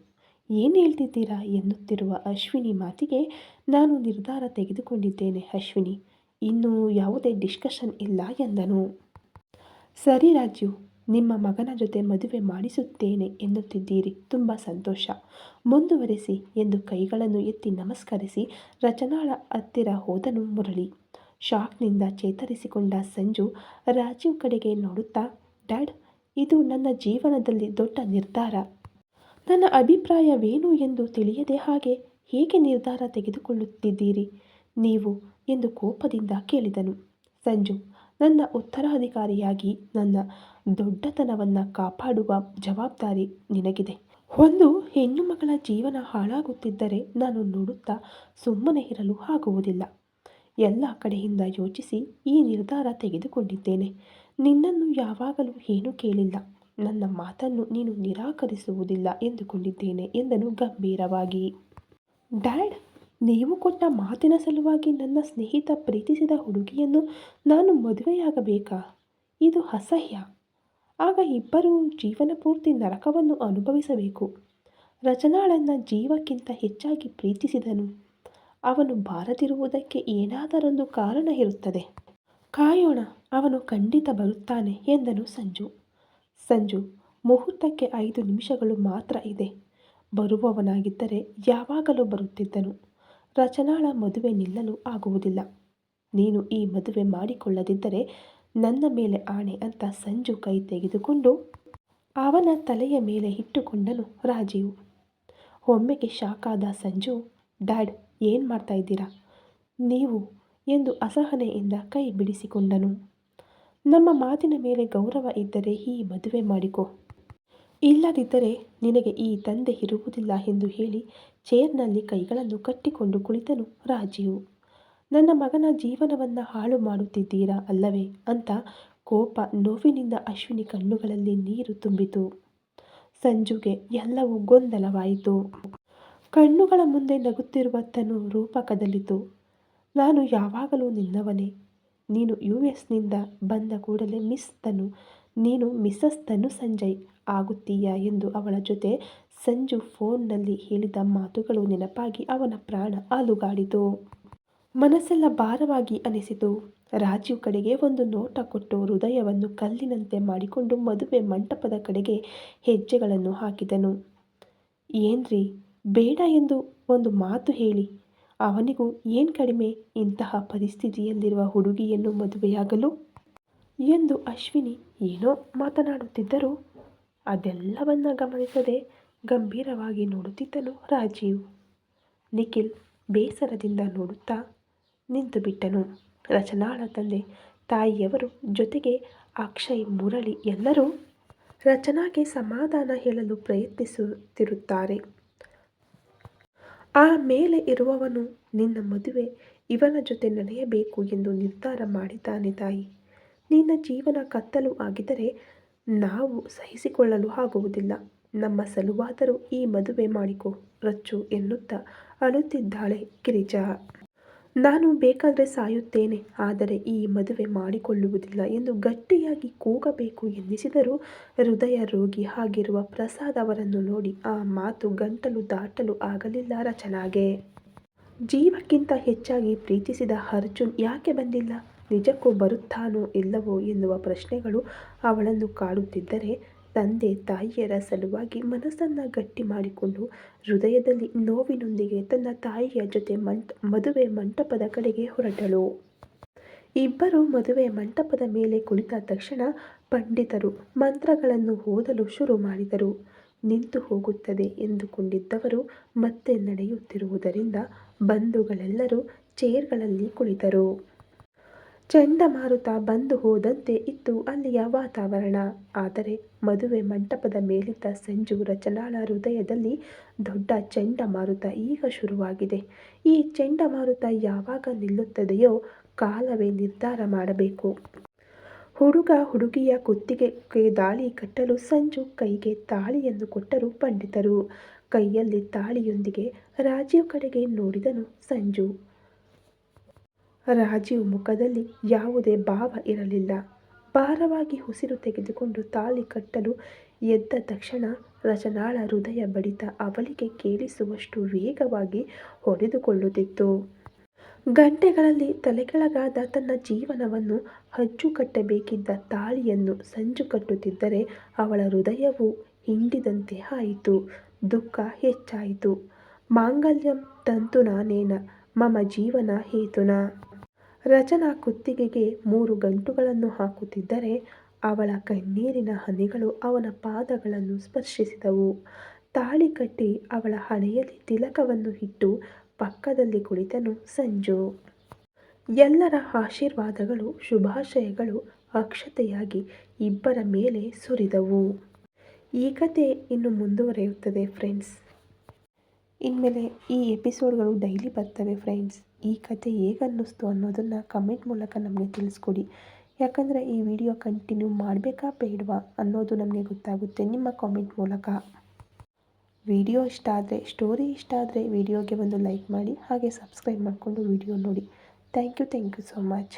ಏನು ಹೇಳ್ತಿದ್ದೀರಾ? ಎನ್ನುತ್ತಿರುವ ಅಶ್ವಿನಿ ಮಾತಿಗೆ ನಾನು ನಿರ್ಧಾರ ತೆಗೆದುಕೊಂಡಿದ್ದೇನೆ ಅಶ್ವಿನಿ. ಇನ್ನೂ ಯಾವುದೇ ಡಿಸ್ಕಷನ್ ಇಲ್ಲ ಎಂದನು. ಸರಿ ರಾಜು, ನಿಮ್ಮ ಮಗನ ಜೊತೆ ಮದುವೆ ಮಾಡಿಸುತ್ತೇನೆ ಎನ್ನುತ್ತಿದ್ದೀರಿ. ತುಂಬ ಸಂತೋಷ. ಮುಂದುವರೆಸಿ ಎಂದು ಕೈಗಳನ್ನು ಎತ್ತಿ ನಮಸ್ಕರಿಸಿ ರಚನಾಳ ಹತ್ತಿರ ಹೋದನು ಮುರಳಿ. ಶಾಕ್ನಿಂದ ಚೇತರಿಸಿಕೊಂಡ ಸಂಜು ರಾಜೀವ್ ಕಡೆಗೆ ನೋಡುತ್ತಾ, ಡ್ಯಾಡ್, ಇದು ನನ್ನ ಜೀವನದಲ್ಲಿ ದೊಡ್ಡ ನಿರ್ಧಾರ. ನನ್ನ ಅಭಿಪ್ರಾಯವೇನು ಎಂದು ತಿಳಿಯದೆ ಹಾಗೆ ಹೇಗೆ ನಿರ್ಧಾರ ತೆಗೆದುಕೊಳ್ಳುತ್ತಿದ್ದೀರಿ? ನೀವು? ಎಂದು ಕೋಪದಿಂದ ಕೇಳಿದನು. ಸಂಜು, ನನ್ನ ಉತ್ತರಾಧಿಕಾರಿಯಾಗಿ ನನ್ನ ದೊಡ್ಡತನವನ್ನು ಕಾಪಾಡುವ ಜವಾಬ್ದಾರಿ ನಿನಗಿದೆ. ಒಂದು ಹೆಣ್ಣು ಮಗಳ ಜೀವನ ಹಾಳಾಗುತ್ತಿದ್ದರೆ ನಾನು ನೋಡುತ್ತಾ ಸುಮ್ಮನೆ ಇರಲು ಆಗುವುದಿಲ್ಲ. ಎಲ್ಲ ಕಡೆಯಿಂದ ಯೋಚಿಸಿ ಈ ನಿರ್ಧಾರ ತೆಗೆದುಕೊಂಡಿದ್ದೇನೆ. ನಿನ್ನನ್ನು ಯಾವಾಗಲೂ ಏನೂ ಕೇಳಿಲ್ಲ. ನನ್ನ ಮಾತನ್ನು ನೀನು ನಿರಾಕರಿಸುವುದಿಲ್ಲ ಎಂದುಕೊಂಡಿದ್ದೇನೆ ಎಂದನು ಗಂಭೀರವಾಗಿ. ಡ್ಯಾಡ್, ನೀವು ಕೊಟ್ಟ ಮಾತಿನ ಸಲುವಾಗಿ ನನ್ನ ಸ್ನೇಹಿತ ಪ್ರೀತಿಸಿದ ಹುಡುಗಿಯನ್ನು ನಾನು ಮದುವೆಯಾಗಬೇಕಾ? ಇದು ಅಸಹ್ಯ. ಆಗ ಇಬ್ಬರೂ ಜೀವನ ಪೂರ್ತಿ ನರಕವನ್ನು ಅನುಭವಿಸಬೇಕು. ರಚನಾಳನ್ನ ಜೀವಕ್ಕಿಂತ ಹೆಚ್ಚಾಗಿ ಪ್ರೀತಿಸಿದನು. ಅವನು ಬಾರದಿರುವುದಕ್ಕೆ ಏನಾದರೊಂದು ಕಾರಣ ಇರುತ್ತದೆ. ಕಾಯೋಣ, ಅವನು ಖಂಡಿತ ಬರುತ್ತಾನೆ ಎಂದನು ಸಂಜು. ಸಂಜು, ಮುಹೂರ್ತಕ್ಕೆ ಐದು ನಿಮಿಷಗಳು ಮಾತ್ರ ಇದೆ. ಬರುವವನಾಗಿದ್ದರೆ ಯಾವಾಗಲೂ ಬರುತ್ತಿದ್ದನು. ರಚನಾಳ ಮದುವೆ ನಿಲ್ಲಲು ಆಗುವುದಿಲ್ಲ. ನೀನು ಈ ಮದುವೆ ಮಾಡಿಕೊಳ್ಳದಿದ್ದರೆ ನನ್ನ ಮೇಲೆ ಆಣೆ ಅಂತ ಸಂಜು ಕೈ ತೆಗೆದುಕೊಂಡು ಅವನ ತಲೆಯ ಮೇಲೆ ಇಟ್ಟುಕೊಂಡನು ರಾಜೀವ್. ಒಮ್ಮೆಗೆ ಶಾಕಾದ ಸಂಜು, ಡ್ಯಾಡ್ ಏನು ಮಾಡ್ತಾ ಇದ್ದೀರಾ? ನೀವು ಎಂದು ಅಸಹನೆಯಿಂದ ಕೈ ಬಿಡಿಸಿಕೊಂಡನು. ನಮ್ಮ ಮಾತಿನ ಮೇಲೆ ಗೌರವ ಇದ್ದರೆ ಈ ಮದುವೆ ಮಾಡಿಕೊ. ಇಲ್ಲದಿದ್ದರೆ ನಿನಗೆ ಈ ತಂದೆ ಇರುವುದಿಲ್ಲ ಎಂದು ಹೇಳಿ ಚೇರ್ನಲ್ಲಿ ಕೈಗಳನ್ನು ಕಟ್ಟಿಕೊಂಡು ಕುಳಿತನು ರಾಜೀವ್. ನನ್ನ ಮಗನ ಜೀವನವನ್ನು ಹಾಳು ಮಾಡುತ್ತಿದ್ದೀರಾ ಅಲ್ಲವೇ ಅಂತ ಕೋಪ ನೋವಿನಿಂದ ಅಶ್ವಿನಿ ಕಣ್ಣುಗಳಲ್ಲಿ ನೀರು ತುಂಬಿತು. ಸಂಜುಗೆ ಎಲ್ಲವೂ ಗೊಂದಲವಾಯಿತು. ಕಣ್ಣುಗಳ ಮುಂದೆ ನಗುತ್ತಿರುವ ತನು ರೂಪ ನಾನು ಯಾವಾಗಲೂ ನಿನ್ನವನೇ. ನೀನು ಯು ಎಸ್ನಿಂದ ಬಂದ ಕೂಡಲೇ ಮಿಸ್ ತನು. ನೀನು ಮಿಸಸ್ ತನು ಸಂಜಯ್. ಆಗುತ್ತೀಯಾ ಎಂದು ಅವಳ ಜೊತೆ ಸಂಜು ಫೋನ್ನಲ್ಲಿ ಹೇಳಿದ ಮಾತುಗಳು ನೆನಪಾಗಿ ಅವನ ಪ್ರಾಣ ಅಲುಗಾಡಿತು. ಮನಸ್ಸೆಲ್ಲ ಭಾರವಾಗಿ ಅನಿಸಿತು. ರಾಜೀವ್ ಕಡೆಗೆ ಒಂದು ನೋಟ ಕೊಟ್ಟು ಹೃದಯವನ್ನು ಕಲ್ಲಿನಂತೆ ಮಾಡಿಕೊಂಡು ಮದುವೆ ಮಂಟಪದ ಕಡೆಗೆ ಹೆಜ್ಜೆಗಳನ್ನು ಹಾಕಿದನು. ಏನ್ರಿ? ಬೇಡ ಎಂದು ಒಂದು ಮಾತು ಹೇಳಿ, ಅವನಿಗೂ ಏನು ಕಡಿಮೆ ಇಂತಹ ಪರಿಸ್ಥಿತಿಯಲ್ಲಿರುವ ಹುಡುಗಿಯನ್ನು ಮದುವೆಯಾಗಲು? ಎಂದು ಅಶ್ವಿನಿ ಏನೋ ಮಾತನಾಡುತ್ತಿದ್ದರು ಅದೆಲ್ಲವನ್ನ ಗಮನಿಸದೆ ಗಂಭೀರವಾಗಿ ನೋಡುತ್ತಿದ್ದನು ರಾಜೀವ್. ನಿಖಿಲ್ ಬೇಸರದಿಂದ ನೋಡುತ್ತಾ ನಿಂತು ಬಿಟ್ಟನು. ರಚನಾಳ ತಂದೆ, ತಾಯಿಯವರು ಜೊತೆಗೆ ಅಕ್ಷಯ್, ಮುರಳಿ ಎಲ್ಲರೂ ರಚನಾಗೆ ಸಮಾಧಾನ ಹೇಳಲು ಪ್ರಯತ್ನಿಸುತ್ತಿರುತ್ತಾರೆ. ಆ ಮೇಲೆ ಇರುವವನು ನಿನ್ನ ಮದುವೆ, ಇವನ ಜೊತೆ ನಡೆಯಬೇಕು ಎಂದು ನಿರ್ಧಾರ ಮಾಡಿದ್ದಾನೆ ತಾಯಿ. ನಿನ್ನ ಜೀವನ ಕತ್ತಲು ಆಗಿದ್ದರೆ ನಾವು ಸಹಿಸಿಕೊಳ್ಳಲು ಆಗುವುದಿಲ್ಲ. ನಮ್ಮ ಸಲುವಾದರೂ ಈ ಮದುವೆ ಮಾಡಿಕೊ, ರಚ್ಚು ಎನ್ನುತ್ತಾ ಅಳುತ್ತಿದ್ದಾಳೆ ಗಿರಿಜಾ. ನಾನು ಬೇಕಾದರೆ ಸಾಯುತ್ತೇನೆ, ಆದರೆ ಈ ಮದುವೆ ಮಾಡಿಕೊಳ್ಳುವುದಿಲ್ಲ ಎಂದು ಗಟ್ಟಿಯಾಗಿ ಕೂಗಬೇಕು ಎನ್ನಿಸಿದರೂ ಹೃದಯ ರೋಗಿ ಆಗಿರುವ ಪ್ರಸಾದ್ ಅವರನ್ನು ನೋಡಿ ಆ ಮಾತು ಗಂಟಲು ದಾಟಲು ಆಗಲಿಲ್ಲ ರಚನಾಗೆ. ಜೀವಕ್ಕಿಂತ ಹೆಚ್ಚಾಗಿ ಪ್ರೀತಿಸಿದ ಅರ್ಜುನ್ ಯಾಕೆ ಬಂದಿಲ್ಲ? ನಿಜಕ್ಕೂ ಬರುತ್ತಾನೋ ಇಲ್ಲವೋ ಎನ್ನುವ ಪ್ರಶ್ನೆಗಳು ಅವಳನ್ನು ಕಾಡುತ್ತಿದ್ದರೆ ತಂದೆ ತಾಯಿಯರ ಸಲುವಾಗಿ ಮನಸ್ಸನ್ನು ಗಟ್ಟಿ ಮಾಡಿಕೊಂಡು ಹೃದಯದಲ್ಲಿ ನೋವಿನೊಂದಿಗೆ ತನ್ನ ತಾಯಿಯ ಜೊತೆ ಮಂಟ್, ಮದುವೆ ಮಂಟಪದ ಕಡೆಗೆ ಹೊರಟಳು. ಇಬ್ಬರು ಮದುವೆ ಮಂಟಪದ ಮೇಲೆ ಕುಳಿತ ತಕ್ಷಣ ಪಂಡಿತರು ಮಂತ್ರಗಳನ್ನು ಓದಲು ಶುರು ಮಾಡಿದರು. ನಿಂತು ಹೋಗುತ್ತದೆ ಎಂದುಕೊಂಡಿದ್ದವರು ಮತ್ತೆ ನಡೆಯುತ್ತಿರುವುದರಿಂದ ಬಂಧುಗಳೆಲ್ಲರೂ ಚೇರ್ಗಳಲ್ಲಿ ಕುಳಿತರು. ಚಂಡಮಾರುತ ಬಂದು ಹೋದಂತೆ ಇತ್ತು ಅಲ್ಲಿಯ ವಾತಾವರಣ. ಆದರೆ ಮದುವೆ ಮಂಟಪದ ಮೇಲಿದ್ದ ಸಂಜು ರಚನಾಳ ಹೃದಯದಲ್ಲಿ ದೊಡ್ಡ ಚಂಡಮಾರುತ ಈಗ ಶುರುವಾಗಿದೆ. ಈ ಚಂಡಮಾರುತ ಯಾವಾಗ ನಿಲ್ಲುತ್ತದೆಯೋ ಕಾಲವೇ ನಿರ್ಧಾರ ಮಾಡಬೇಕು. ಹುಡುಗ ಹುಡುಗಿಯ ಕುತ್ತಿಗೆಗೆ ದಾಳಿ ಕಟ್ಟಲು ಸಂಜು ಕೈಗೆ ತಾಳಿಯನ್ನು ಕೊಟ್ಟರು ಪಂಡಿತರು. ಕೈಯಲ್ಲಿ ತಾಳಿಯೊಂದಿಗೆ ರಾಜೀವ್ ಕಡೆಗೆ ನೋಡಿದನು ಸಂಜು. ರಾಜೀವ್ ಮುಖದಲ್ಲಿ ಯಾವುದೇ ಭಾವ ಇರಲಿಲ್ಲ. ಭಾರವಾಗಿ ಉಸಿರು ತೆಗೆದುಕೊಂಡು ತಾಳಿ ಕಟ್ಟಲು ಎದ್ದ ತಕ್ಷಣ ರಚನಾಳ ಹೃದಯ ಬಡಿತ ಅವಳಿಗೆ ಕೇಳಿಸುವಷ್ಟು ವೇಗವಾಗಿ ಹೊಡೆದುಕೊಳ್ಳುತ್ತಿತ್ತು. ಗಂಟೆಗಳಲ್ಲಿ ತಲೆಕೆಳಗಾದ ತನ್ನ ಜೀವನವನ್ನು ಹಚ್ಚು ಕಟ್ಟಬೇಕಿದ್ದ ತಾಳಿಯನ್ನು ಸಂಜು ಕಟ್ಟುತ್ತಿದ್ದರೆ ಅವಳ ಹೃದಯವು ಹಿಂಡಿದಂತೆ ಆಯಿತು. ದುಃಖ ಹೆಚ್ಚಾಯಿತು. ಮಾಂಗಲ್ಯಂ ತಂತು ನಾನೇನ, ಮಮ ಜೀವನ ಹೇತುನ. ರಚನಾ ಕುತ್ತಿಗೆಗೆ ಮೂರು ಗಂಟುಗಳನ್ನು ಹಾಕುತ್ತಿದ್ದರೆ ಅವಳ ಕಣ್ಣೀರಿನ ಹನಿಗಳು ಅವನ ಪಾದಗಳನ್ನು ಸ್ಪರ್ಶಿಸಿದವು. ತಾಳಿ ಕಟ್ಟಿ ಅವಳ ಹಣೆಯಲ್ಲಿ ತಿಲಕವನ್ನು ಇಟ್ಟು ಪಕ್ಕದಲ್ಲಿ ಕುಳಿತನು ಸಂಜು. ಎಲ್ಲರ ಆಶೀರ್ವಾದಗಳು, ಶುಭಾಶಯಗಳು ಅಕ್ಷತೆಯಾಗಿ ಇಬ್ಬರ ಮೇಲೆ ಸುರಿದವು. ಈ ಕತೆ ಇನ್ನು ಮುಂದುವರೆಯುತ್ತದೆ ಫ್ರೆಂಡ್ಸ್ ಇನ್ಮೇಲೆ ಈ ಎಪಿಸೋಡ್ಗಳು ಡೈಲಿ ಬರ್ತವೆ ಫ್ರೆಂಡ್ಸ್ ಈ ಕತೆ ಹೇಗೆ ಅನ್ನಿಸ್ತು ಅನ್ನೋದನ್ನು ಕಮೆಂಟ್ ಮೂಲಕ ನಮಗೆ ತಿಳಿಸ್ಕೊಡಿ. ಯಾಕಂದರೆ ಈ ವಿಡಿಯೋ ಕಂಟಿನ್ಯೂ ಮಾಡಬೇಕಾ ಬೇಡವಾ ಅನ್ನೋದು ನಮಗೆ ಗೊತ್ತಾಗುತ್ತೆ ನಿಮ್ಮ ಕಾಮೆಂಟ್ ಮೂಲಕ. ವಿಡಿಯೋ ಇಷ್ಟ ಆದರೆ ಸ್ಟೋರಿ ಇಷ್ಟ ಆದರೆ ವಿಡಿಯೋಗೆ ಒಂದು ಲೈಕ್ ಮಾಡಿ, ಹಾಗೆ ಸಬ್ಸ್ಕ್ರೈಬ್ ಮಾಡಿಕೊಂಡು ವಿಡಿಯೋ ನೋಡಿ. Thank you thank you so much